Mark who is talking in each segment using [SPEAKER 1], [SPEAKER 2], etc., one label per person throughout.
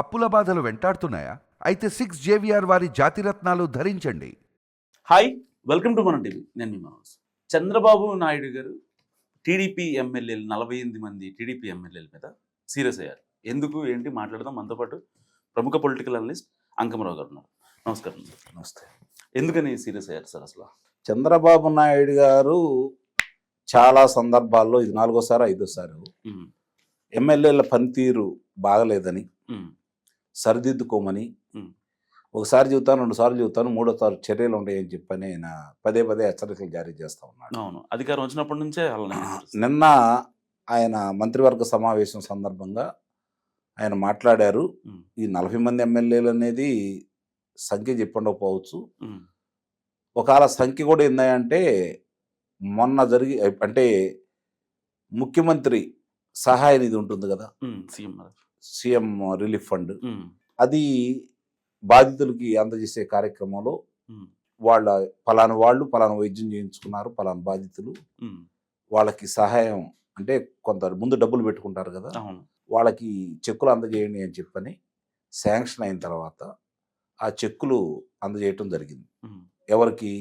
[SPEAKER 1] అప్పుల బాధలు వెంటాడుతున్నాయా? అయితే సిక్స్ జేవిఆర్ వారి జాతిరత్నాలు ధరించండి.
[SPEAKER 2] హాయ్ వెల్కమ్ టు మన టీవీ నేను మీ మనోజ్. చంద్రబాబు నాయుడు గారు టీడీపీ ఎమ్మెల్యేలు నలభై ఎనిమిది మంది టీడీపీ ఎమ్మెల్యేల మీద సీరియస్ అయ్యారు. ఎందుకు ఏంటి మాట్లాడదాం? మనతో పాటు ప్రముఖ పొలిటికల్ అనలిస్ట్ అంకమరావు గారు ఉన్నారు. నమస్కారం.
[SPEAKER 3] నమస్తే.
[SPEAKER 2] ఎందుకని సీరియస్ అయ్యారు సార్ అసలు?
[SPEAKER 3] చంద్రబాబు నాయుడు గారు చాలా సందర్భాల్లో ఇది నాలుగోసారి ఐదోసారి ఎమ్మెల్యేల పనితీరు బాగలేదని సరిదిద్దుకోమని. ఒకసారి చెబుతాను రెండు సార్లు చెబుతాను మూడోసారి చర్యలు ఉంటాయని చెప్పని ఆయన పదే పదే హెచ్చరికలు జారీ చేస్తా ఉన్నాడు.
[SPEAKER 2] అవును. అధికారం వచ్చినప్పటి నుంచే.
[SPEAKER 3] నిన్న ఆయన మంత్రివర్గ సమావేశం సందర్భంగా ఆయన మాట్లాడారు. ఈ నలభై మంది ఎమ్మెల్యేలు అనేది సంఖ్య చెప్పండకపోవచ్చు. ఒకవేళ సంఖ్య కూడా ఏందంటే మొన్న జరిగి అంటే ముఖ్యమంత్రి సహాయ నిధి ఉంటుంది కదా?
[SPEAKER 2] సీఎం.
[SPEAKER 3] CM relief fund. అది బాధితులకి అందజేసే కార్యక్రమంలో వాళ్ళ పలానా వాళ్ళు పలానా వైద్యం చేయించుకున్నారు పలానా బాధితులు. వాళ్ళకి సహాయం అంటే కొంత ముందు డబ్బులు పెట్టుకుంటారు కదా. వాళ్ళకి చెక్కులు అందజేయండి అని చెప్పని శాంక్షన్ అయిన తర్వాత ఆ చెక్కులు అందజేయటం జరిగింది. ఎవరికి?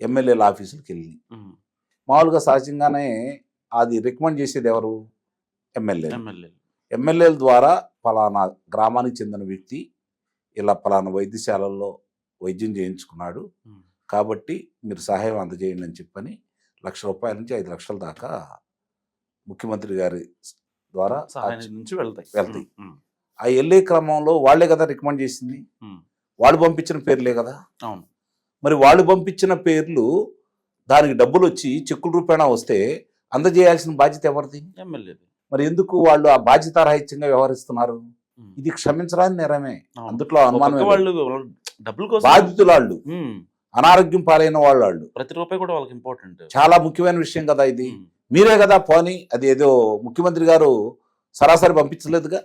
[SPEAKER 3] ఎమ్మెల్యేల ఆఫీసులకి వెళ్ళి. మామూలుగా సహజంగానే అది రికమెండ్ చేసేది ఎవరు? ఎమ్మెల్యే
[SPEAKER 2] ఎమ్మెల్యేలు
[SPEAKER 3] ద్వారా పలానా గ్రామానికి చెందిన వ్యక్తి ఇలా పలానా వైద్యశాలల్లో వైద్యం చేయించుకున్నాడు. కాబట్టి మీరు సహాయం అందజేయండి అని చెప్పని లక్ష రూపాయల నుంచి ఐదు లక్షల దాకా ముఖ్యమంత్రి గారి ద్వారా
[SPEAKER 2] నుంచి వెళ్తాయి.
[SPEAKER 3] వెళ్తాయి. ఆ వెళ్ళే క్రమంలో వాళ్ళే కదా రికమెండ్ చేసింది. వాళ్ళు పంపించిన పేర్లే కదా.
[SPEAKER 2] అవును.
[SPEAKER 3] మరి వాళ్ళు పంపించిన పేర్లు దానికి డబ్బులు వచ్చి చెక్కుల రూపేణా వస్తే అందజేయాల్సిన బాధ్యత ఎవరిది?
[SPEAKER 2] ఎమ్మెల్యేది.
[SPEAKER 3] మరి ఎందుకు వాళ్ళు ఆ బాధ్యతారాహిత్యంగా వ్యవహరిస్తున్నారు? ఇది క్షమించరాని నేరమే. అందుట్లో అనుమానం లేదు.
[SPEAKER 2] వాళ్ళు డబ్బుల
[SPEAKER 3] అనారోగ్యం పాలైన వాళ్ళు
[SPEAKER 2] ప్రతి రూపాయి కూడా వాళ్ళకి ఇంపార్టెంట్
[SPEAKER 3] చాలా ముఖ్యమైన విషయం కదా ఇది. మీరే కదా పోని అది ఏదో ముఖ్యమంత్రి గారు సరాసరి పంపించలేదుగా?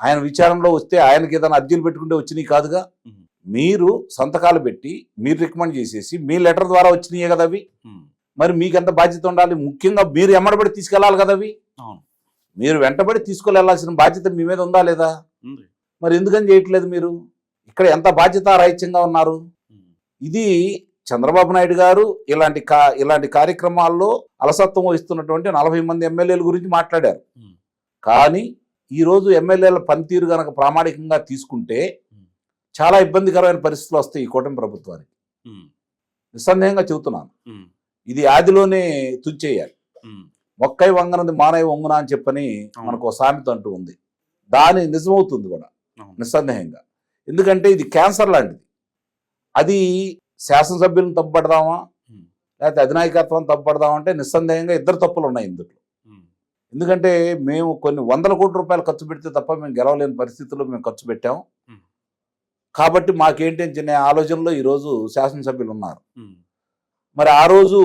[SPEAKER 3] ఆయన విచారణలో వస్తే ఆయనకి ఏదైనా అర్జీలు పెట్టుకుంటే వచ్చినాయి కాదుగా. మీరు సంతకాలు పెట్టి మీరు రికమెండ్ చేసేసి మీ లెటర్ ద్వారా వచ్చినాయే కదా అవి? మరి మీకు ఎంత బాధ్యత ఉండాలి? ముఖ్యంగా మీరు ఎమ్మడబడి తీసుకెళ్ళాలి కదా అవి. మీరు వెంటబడి తీసుకెళ్ళాల్సిన బాధ్యత మీ మీద ఉందా లేదా? మరి ఎందుకని చేయట్లేదు మీరు? ఇక్కడ ఎంత బాధ్యత రాహిత్యంగా ఉన్నారు ఇది చంద్రబాబు నాయుడు గారు ఇలాంటి కా ఇలాంటి కార్యక్రమాల్లో అలసత్వం వహిస్తున్నటువంటి నలభై మంది ఎమ్మెల్యేల గురించి మాట్లాడారు. కానీ ఈరోజు ఎమ్మెల్యేల పనితీరు గనక ప్రామాణికంగా తీసుకుంటే చాలా ఇబ్బందికరమైన పరిస్థితులు వస్తాయి ఈ కూటమి ప్రభుత్వానికి. నిస్సందేహంగా చెబుతున్నాను. ఇది ఆదిలోనే తుంచేయాలి మొక్కై వంగనది మానవ వంగున అని చెప్పని మనకు ఒక సామెత అంటూ ఉంది. దాని నిజమవుతుంది కూడా. నిస్సందేహంగా. ఎందుకంటే ఇది క్యాన్సర్ లాంటిది. అది శాసనసభ్యులను తప్పుపడదామా? లేకపోతే అధినాయకత్వం తప్పుపడదామా అంటే నిస్సందేహంగా ఇద్దరు తప్పులు ఉన్నాయి ఇందులో. ఎందుకంటే మేము కొన్ని వందల కోట్ల రూపాయలు ఖర్చు పెడితే తప్ప మేము గెలవలేని పరిస్థితుల్లో మేము ఖర్చు పెట్టాం.
[SPEAKER 2] ఉమ్.
[SPEAKER 3] కాబట్టి మాకేంటి అని చిన్న ఆలోచనలో ఈరోజు శాసనసభ్యులు ఉన్నారు. మరి ఆ రోజు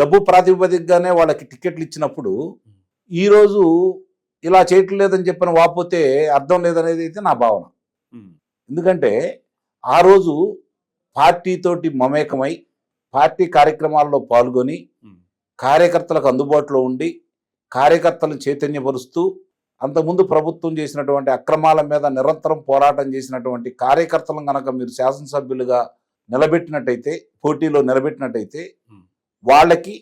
[SPEAKER 3] డబ్బు ప్రాతిపదికగానే వాళ్ళకి టికెట్లు ఇచ్చినప్పుడు ఈరోజు ఇలా చేయటం లేదని చెప్పిన వాపోతే అర్థం లేదనేది అయితే నా భావన. ఎందుకంటే ఆ రోజు పార్టీతోటి మమేకమై పార్టీ కార్యక్రమాల్లో పాల్గొని కార్యకర్తలకు అందుబాటులో ఉండి కార్యకర్తలను చైతన్యపరుస్తూ అంతకుముందు ప్రభుత్వం చేసినటువంటి అక్రమాల మీద నిరంతరం పోరాటం చేసినటువంటి కార్యకర్తలను కనుక మీరు శాసనసభ్యులుగా నిలబెట్టినట్టయితే పోటీలో నిలబెట్టినట్టయితే. వాళ్ళకి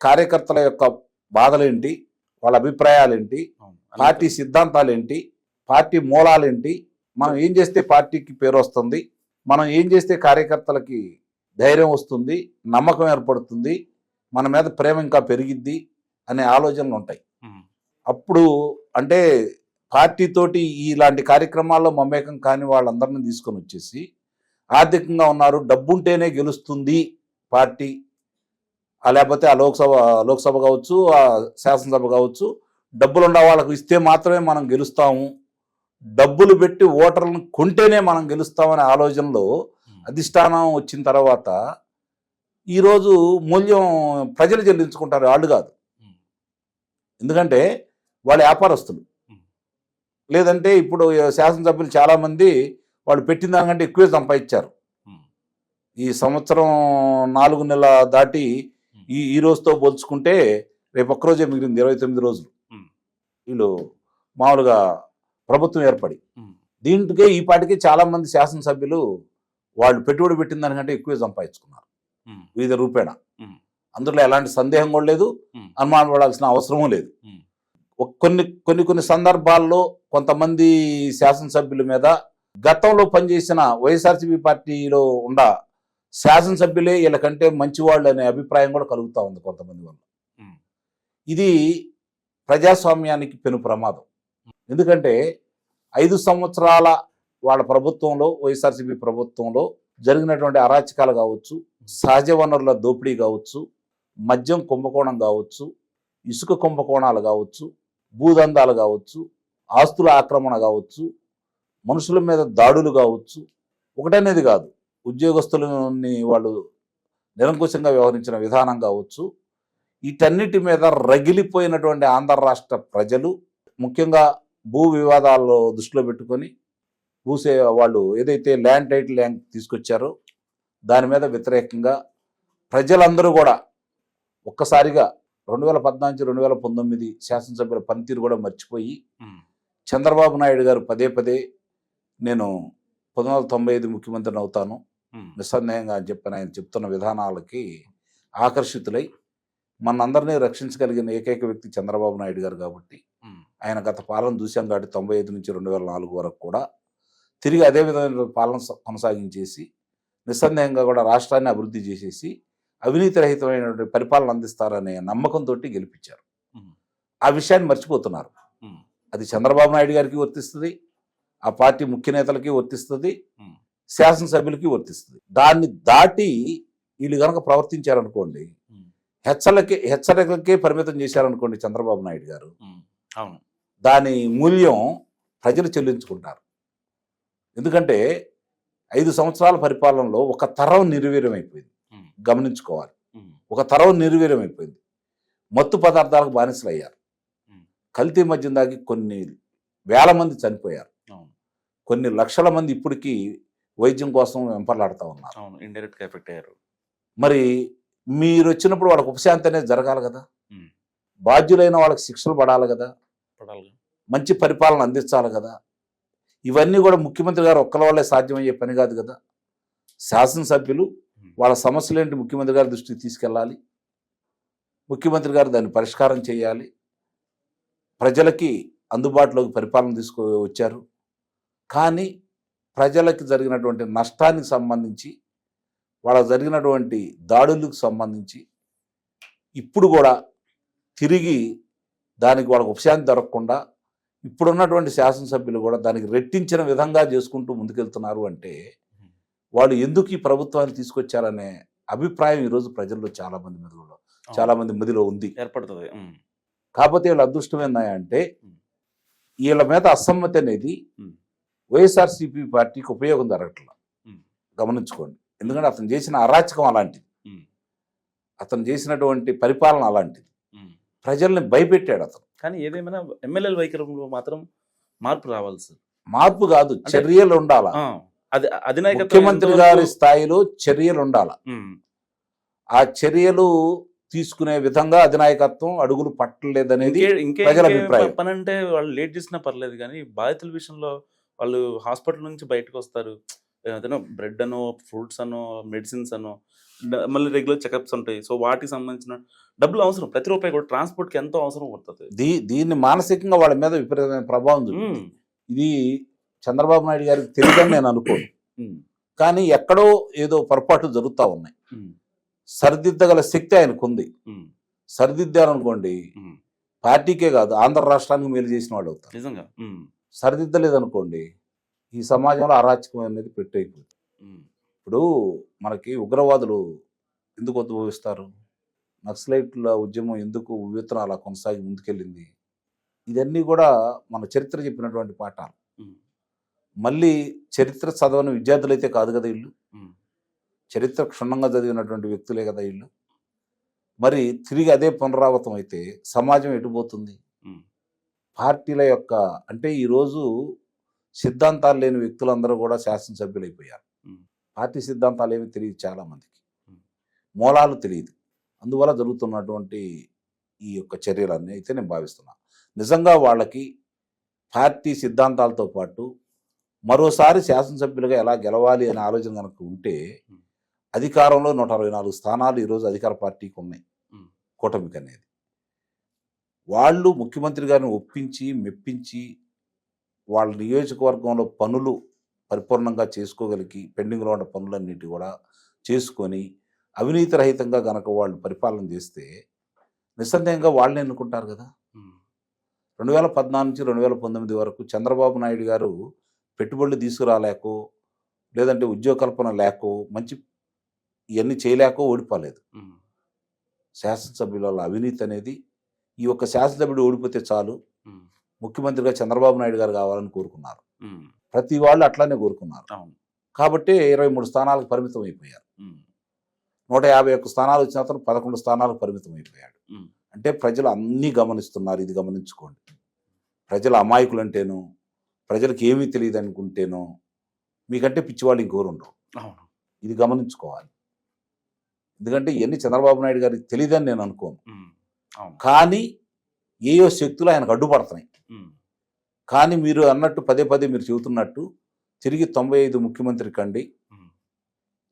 [SPEAKER 3] కార్యకర్తల యొక్క బాధలేంటి వాళ్ళ అభిప్రాయాలేంటి. పార్టీ సిద్ధాంతాలేంటి పార్టీ మూలాలేంటి మనం ఏం చేస్తే పార్టీకి పేరు వస్తుంది మనం ఏం చేస్తే కార్యకర్తలకి ధైర్యం వస్తుంది నమ్మకం ఏర్పడుతుంది మన మీద ప్రేమ ఇంకా పెరిగిద్ది అనే ఆలోచనలు ఉంటాయి అప్పుడు అంటే పార్టీతోటి ఇలాంటి కార్యక్రమాల్లో మమేకం కాని వాళ్ళందరినీ తీసుకొని వచ్చేసి ఆర్థికంగా ఉన్నారు డబ్బుంటేనే గెలుస్తుంది పార్టీ. లేకపోతే ఆ లోక్సభ లోక్సభ కావచ్చు ఆ శాసనసభ కావచ్చు డబ్బులు ఉన్న వాళ్ళకు ఇస్తే మాత్రమే మనం గెలుస్తాము. డబ్బులు పెట్టి ఓటర్లను కొంటేనే మనం గెలుస్తామనే ఆలోచనలో అధిష్టానం వచ్చిన తర్వాత ఈరోజు మూల్యం ప్రజలు చెల్లించుకుంటారు వాళ్ళు కాదు. ఎందుకంటే వాళ్ళు వ్యాపారస్తులు. లేదంటే ఇప్పుడు శాసనసభ్యులు చాలామంది వాళ్ళు పెట్టిన దానికంటే ఎక్కువే సంపాదించారు. ఈ సంవత్సరం నాలుగు నెలల దాటి ఈ ఈ రోజుతో పోల్చుకుంటే రేపు ఒక్కరోజే మిగిలింది ఇరవై తొమ్మిది రోజులు. వీళ్ళు మామూలుగా ప్రభుత్వం ఏర్పడి. దీంట్కే ఈ పాటికి చాలా మంది శాసనసభ్యులు వాళ్ళు పెట్టుబడి పెట్టిన దానికంటే ఎక్కువే సంపాదించుకున్నారు. వివిధ రూపేణ. అందులో ఎలాంటి సందేహం కూడా లేదు. అనుమానం పడాల్సిన అవసరమూ లేదు. కొన్ని కొన్ని కొన్ని సందర్భాల్లో కొంతమంది శాసనసభ్యుల మీద గతంలో పనిచేసిన వైఎస్ఆర్సీపీ పార్టీలో ఉన్న శాసనసభ్యులే వీళ్ళకంటే మంచివాళ్ళు అనే అభిప్రాయం కూడా కలుగుతూ ఉంది కొంతమంది వల్ల. ఇది ప్రజాస్వామ్యానికి పెను ప్రమాదం ఎందుకంటే ఐదు సంవత్సరాల వాళ్ళ ప్రభుత్వంలో వైఎస్ఆర్సీపీ ప్రభుత్వంలో జరిగినటువంటి అరాచకాలు కావచ్చు సహజ వనరుల దోపిడీ కావచ్చు మద్యం కుంభకోణం కావచ్చు ఇసుక కుంభకోణాలు కావచ్చు భూదందాలు కావచ్చు ఆస్తుల ఆక్రమణ కావచ్చు మనుషుల మీద దాడులు కావచ్చు. ఒకటనేది కాదు. ఉద్యోగస్తులని వాళ్ళు నిరంకుశంగా వ్యవహరించిన విధానం కావచ్చు. వీటన్నిటి మీద రగిలిపోయినటువంటి ఆంధ్ర రాష్ట్ర ప్రజలు ముఖ్యంగా భూ వివాదాల్లో దృష్టిలో పెట్టుకొని భూసే వాళ్ళు ఏదైతే ల్యాండ్ టైటిల్ ల్యాండ్ తీసుకొచ్చారో దాని మీద వ్యతిరేకంగా ప్రజలందరూ కూడా ఒక్కసారిగా రెండు వేల పద్నాలుగు రెండు వేల పంతొమ్మిది శాసనసభ్యుల పనితీరు కూడా మర్చిపోయి చంద్రబాబు నాయుడు గారు పదే పదే నేను పంతొమ్మిది వందల తొంభై ఐదు ముఖ్యమంత్రిని అవుతాను. నిస్సందేహంగా అని చెప్పిన ఆయన చెప్తున్న విధానాలకి ఆకర్షితులై మనందరినీ రక్షించగలిగిన ఏకైక వ్యక్తి చంద్రబాబు నాయుడు గారు కాబట్టి ఆయన గత పాలన చూశాం కాబట్టి తొంభై ఐదు నుంచి రెండు వేల నాలుగు వరకు కూడా తిరిగి అదే విధమైన పాలన కొనసాగించేసి నిస్సందేహంగా కూడా రాష్ట్రాన్ని అభివృద్ధి చేసేసి అవినీతి రహితమైనటువంటి పరిపాలన అందిస్తారనే నమ్మకంతో గెలిపించారు. ఆ విషయాన్ని మర్చిపోతున్నారు. అది చంద్రబాబు నాయుడు గారికి వర్తిస్తుంది ఆ పార్టీ ముఖ్య నేతలకి వర్తిస్తుంది. శాసనసభ్యులకి వర్తిస్తుంది. దాన్ని దాటి వీళ్ళు కనుక ప్రవర్తించారనుకోండి హెచ్చలకి హెచ్చరికలకే పరిమితం చేశారనుకోండి చంద్రబాబు నాయుడు గారు
[SPEAKER 2] అవును.
[SPEAKER 3] దాని మూల్యం ప్రజలు చెల్లించుకుంటారు. ఎందుకంటే ఐదు సంవత్సరాల పరిపాలనలో ఒక తరం నిర్వీర్యమైపోయింది.
[SPEAKER 2] ఉమ్,
[SPEAKER 3] గమనించుకోవాలి. ఒక తరం నిర్వీర్యమైపోయింది. మత్తు పదార్థాలకు బానిసలు అయ్యారు. కల్తీ మద్యం దాగి కొన్ని వేల మంది చనిపోయారు. కొన్ని లక్షల మంది ఇప్పటికీ వైద్యం కోసం వెంపర్లాడుతూ ఉన్నారు.
[SPEAKER 2] అవును ఇండైరెక్ట్గా ఎఫెక్ట్ అయ్యారు.
[SPEAKER 3] మరి మీరు వచ్చినప్పుడు వాళ్ళకి ఉపశాంతి అనేది జరగాలి కదా. బాధ్యులైన వాళ్ళకి శిక్షలు పడాలి కదా?
[SPEAKER 2] పడాలి
[SPEAKER 3] మంచి పరిపాలన అందించాలి కదా? ఇవన్నీ కూడా ముఖ్యమంత్రి గారు ఒక్కల వల్లే సాధ్యమయ్యే పని కాదు కదా? శాసనసభ్యులు వాళ్ళ సమస్యలేంటి ముఖ్యమంత్రి గారి దృష్టికి తీసుకెళ్ళాలి? ముఖ్యమంత్రి గారు దాన్ని పరిష్కారం చేయాలి? ప్రజలకి అందుబాటులోకి పరిపాలన తీసుకు వచ్చారు. కానీ ప్రజలకి జరిగినటువంటి నష్టానికి సంబంధించి వాళ్ళకి జరిగినటువంటి దాడులకు సంబంధించి ఇప్పుడు కూడా తిరిగి దానికి వాళ్ళకి ఉపశాంతి దొరకకుండా ఇప్పుడున్నటువంటి శాసనసభ్యులు కూడా దానికి రెట్టించిన విధంగా చేసుకుంటూ ముందుకెళ్తున్నారు అంటే వాళ్ళు ఎందుకు ఈ ప్రభుత్వాన్ని తీసుకొచ్చారనే అభిప్రాయం ఈరోజు ప్రజల్లో చాలా మంది మీద కూడా చాలా మంది మదిలో ఉంది
[SPEAKER 2] ఏర్పడుతుంది
[SPEAKER 3] కాకపోతే వీళ్ళ అదృష్టం. వీళ్ళ మీద అసమ్మతి అనేది. వైఎస్ఆర్సీపీ పార్టీకి ఉపయోగం జరగట్లేదు
[SPEAKER 2] ఉమ్.
[SPEAKER 3] గమనించుకోండి. ఎందుకంటే అతను చేసిన అరాచకం అలాంటిది. అతను చేసినటువంటి పరిపాలన అలాంటిది. ప్రజల్ని భయపెట్టాడు అతను.
[SPEAKER 2] కానీ ఏదేమైనా ఎమ్మెల్యేల వైఖరిలో మాత్రం మార్పు రావాలి సార్.
[SPEAKER 3] మార్పు కాదు చర్యలు ఉండాల.
[SPEAKER 2] అది అధినాయకత్వం
[SPEAKER 3] ముఖ్యమంత్రి గారి స్థాయిలో చర్యలు ఉండాల. ఆ చర్యలు తీసుకునే విధంగా అధినాయకత్వం అడుగులు పట్టలేదనేది ప్రజల అభిప్రాయం.
[SPEAKER 2] పని అంటే వాళ్ళు లేట్ చేసినా పర్లేదు కానీ బాధితుల విషయంలో వాళ్ళు హాస్పిటల్ నుంచి బయటకు వస్తారు ఏదైనా బ్రెడ్ అనో ఫ్రూట్స్ అనో మెడిసిన్స్ అనో మళ్ళీ రెగ్యులర్ చెకప్స్ ఉంటాయి. సో వాటికి సంబంధించిన డబ్బులు అవసరం. ప్రతి రూపాయి కూడా ట్రాన్స్పోర్ట్కి ఎంతో అవసరం పడుతుంది.
[SPEAKER 3] దీ దీన్ని మానసికంగా వాళ్ళ మీద విపరీతమైన ప్రభావం ఇది చంద్రబాబు నాయుడు గారికి తెలియదని నేను అనుకోను. కానీ ఎక్కడో ఏదో పొరపాటు జరుగుతూ ఉన్నాయి. సరిదిద్దగల శక్తి ఆయనకు ఉంది
[SPEAKER 2] ఉమ్,
[SPEAKER 3] సరిదిద్దారనుకోండి. పార్టీకే కాదు ఆంధ్ర రాష్ట్రానికి మేలు చేసిన వాళ్ళు అవుతారు
[SPEAKER 2] నిజంగా
[SPEAKER 3] సరిదిద్దలేదనుకోండి ఈ సమాజంలో అరాచకం అనేది పెట్టయిపోతుంది ఇప్పుడు మనకి ఉగ్రవాదులు ఎందుకు ఉద్భవిస్తారు నక్సలైట్ల ఉద్యమం ఎందుకు ఉవ్వెత్తున అలా కొనసాగి ముందుకెళ్ళింది? ఇదన్నీ కూడా మన చరిత్ర చెప్పినటువంటి పాఠాలు. మళ్ళీ చరిత్ర చదవని విద్యార్థులైతే కాదు కదా వీళ్ళు చరిత్ర క్షుణ్ణంగా చదివినటువంటి వ్యక్తులే కదా వీళ్ళు మరి తిరిగి అదే పునరావృతం అయితే సమాజం ఎటుపోతుంది పార్టీల యొక్క అంటే ఈరోజు సిద్ధాంతాలు లేని వ్యక్తులందరూ కూడా శాసనసభ్యులు అయిపోయారు. పార్టీ సిద్ధాంతాలు ఏమి తెలియదు చాలా మందికి.
[SPEAKER 2] ఉమ్.
[SPEAKER 3] మూలాలు తెలియదు. అందువల్ల జరుగుతున్నటువంటి ఈ యొక్క చర్యలన్నీ అయితే నేను భావిస్తున్నా. నిజంగా వాళ్ళకి పార్టీ సిద్ధాంతాలతో పాటు మరోసారి శాసనసభ్యులుగా ఎలా గెలవాలి అనే ఆలోచన కనుక ఉంటే అధికారంలో నూట అరవై నాలుగు స్థానాలు ఈరోజు అధికార పార్టీకి ఉన్నాయి. కూటమికి అనేది వాళ్ళు ముఖ్యమంత్రి గారిని ఒప్పించి మెప్పించి వాళ్ళ నియోజకవర్గంలో పనులు పరిపూర్ణంగా చేసుకోగలిగి పెండింగ్లో ఉన్న పనులన్నిటి కూడా చేసుకొని అవినీతి రహితంగా గనక వాళ్ళు పరిపాలన చేస్తే నిస్సందేహంగా వాళ్ళని ఎన్నుకుంటారు కదా. రెండు వేల పద్నాలుగు నుంచి రెండు వేల పంతొమ్మిది వరకు చంద్రబాబు నాయుడు గారు పెట్టుబడులు తీసుకురాలేకో లేదంటే ఉద్యోగ కల్పన లేకో మంచి ఇవన్నీ చేయలేకో ఓడిపోలేదు. శాసనసభ్యుల అవినీతి అనేది ఈ ఒక్క శాసనసభ్యుడు ఓడిపోతే చాలు. ముఖ్యమంత్రిగా చంద్రబాబు నాయుడు గారు కావాలని కోరుకున్నారు. ప్రతి వాళ్ళు అట్లానే కోరుకున్నారు.
[SPEAKER 2] అవును.
[SPEAKER 3] కాబట్టి ఇరవై మూడు స్థానాలకు పరిమితం అయిపోయారు. నూట యాభై ఒక్క స్థానాలు వచ్చిన అతను పదకొండు స్థానాలకు పరిమితం అయిపోయాడు. అంటే ప్రజలు అన్నీ గమనిస్తున్నారు. ఇది గమనించుకోండి. ప్రజల అమాయకులు అంటేనో ప్రజలకు ఏమీ తెలియదు అనుకుంటేనో మీకంటే పిచ్చివాళ్ళు ఇంకోరు ఉండరు. ఇది గమనించుకోవాలి. ఎందుకంటే ఇవన్నీ చంద్రబాబు నాయుడు గారికి తెలియదని నేను అనుకోను. కానీ ఏయో శక్తులు ఆయనకు అడ్డుపడుతున్నాయి. కానీ మీరు అన్నట్టు పదే పదే మీరు చెబుతున్నట్టు తిరిగి తొంభై ఐదు ముఖ్యమంత్రి కండి.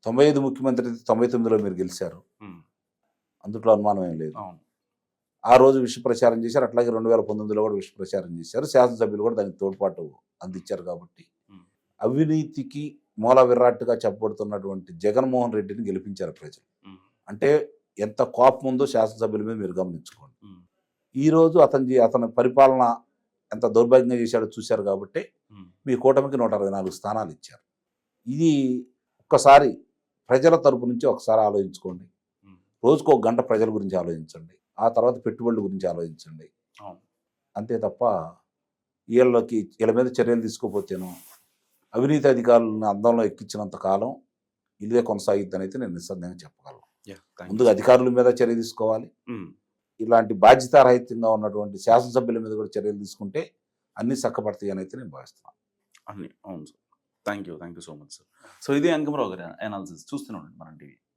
[SPEAKER 3] తొంభై ఐదు ముఖ్యమంత్రి అయితే తొంభై తొమ్మిదిలో మీరు గెలిచారు. అందులో అనుమానం ఏం లేదు ఆ రోజు విష ప్రచారం చేశారు అట్లాగే రెండు వేల పంతొమ్మిదిలో కూడా విష ప్రచారం చేశారు శాసనసభ్యులు కూడా దానికి తోడ్పాటు అందించారు కాబట్టి. అవినీతికి మూల విరాట్టుగా చెప్పబడుతున్నటువంటి జగన్మోహన్ రెడ్డిని గెలిపించారు ప్రజలు. అంటే ఎంత కోపం ఉందో శాసనసభ్యుల మీద మీరు గమనించుకోండి.
[SPEAKER 2] ఉమ్.
[SPEAKER 3] ఈ రోజు అతని అతని పరిపాలన ఎంత దౌర్భాగ్యంగా చేశాడో చూశారు కాబట్టి. మీ కూటమికి నూట అరవై నాలుగు స్థానాలు ఇచ్చారు. ఇది ఒక్కసారి ప్రజల తరపు నుంచి ఒకసారి ఆలోచించుకోండి. రోజుకు ఒక గంట ప్రజల గురించి ఆలోచించండి. ఆ తర్వాత పెట్టుబడుల గురించి ఆలోచించండి. అంతే తప్ప వీళ్ళకి వీళ్ళ మీద చర్యలు తీసుకోపోతేనో అవినీతి అధికారులను అందంలో ఎక్కించినంత కాలం ఇదే కొనసాగిద్దని అయితే నేను నిస్సందేహంగా చెప్పగలను. ముందుగా అధికారుల మీద చర్య తీసుకోవాలి.
[SPEAKER 2] ఉమ్.
[SPEAKER 3] ఇలాంటి బాధ్యతారహితంగా ఉన్నటువంటి శాసనసభ్యుల మీద కూడా చర్యలు తీసుకుంటే అన్ని చక్కబడతాయి అని అయితే నేను భావిస్తున్నాను.
[SPEAKER 2] అన్ని అవును sir. Thank you thank you so much sir so ఇది అంకమరావు గారి అనాలిసిస్ చూస్తూనే ఉండండి మన టీవీ.